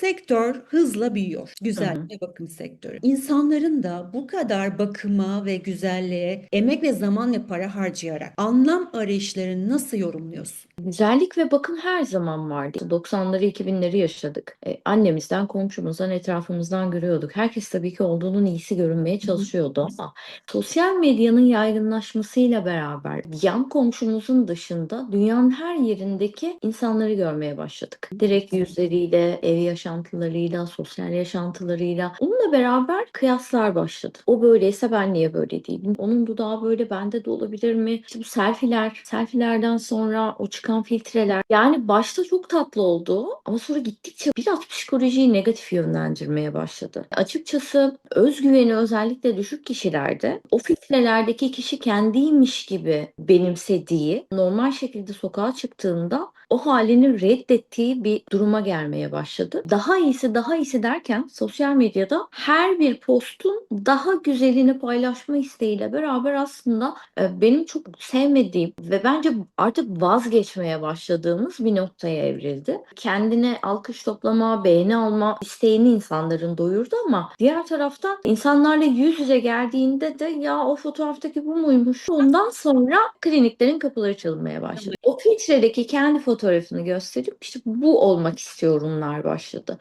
Sektör hızla büyüyor. Hı Güzel hı. ve bakım sektörü. İnsanların da bu kadar bakıma ve güzelliğe emek ve zaman ve para harcayarak anlam arayışlarını nasıl yorumluyorsun? Güzellik ve bakım her zaman vardı. 90'ları 2000'leri yaşadık. E, annemizden, komşumuzdan, etrafımızdan görüyorduk. Herkes tabii ki olduğunun iyisi görünmeye çalışıyordu ama sosyal medyanın yaygınlaşmasıyla beraber yan komşumuzun dışında dünyanın her yerindeki insanları görmeye başladık. Direkt yüzleriyle, ev yaşantılarıyla, sosyal yaşantılarıyla. Onunla beraber kıyaslar başladı. O böyleyse ben niye böyle değilim? Onun dudağı böyle bende de olabilir mi? İşte bu selfiler, selfilerden sonra o çıkan filtreler. Yani başta çok tatlı oldu ama sonra gittikçe biraz psikolojiyi negatif yönlendirmeye başladı. Açıkçası özgüveni özellikle düşük kişilerde o filtrelerdeki kişi kendiymiş gibi benimsediği, normal şekilde sokağa çıktığında o halini reddettiği bir duruma gelmeye başladı. Daha iyisi, daha iyisi derken sosyal medyada her bir postun daha güzelini paylaşma isteğiyle beraber aslında e, benim çok sevmediğim ve bence artık vazgeçmeye başladığımız bir noktaya evrildi. Kendine alkış toplama, beğeni alma isteğini insanların doyurdu ama diğer taraftan insanlarla yüz yüze geldiğinde de ya o fotoğraftaki bu muymuş? Ondan sonra kliniklerin kapıları çalınmaya başladı. O filtredeki kendi fotoğrafını gösterip işte bu olmak istiyorumlar başladı.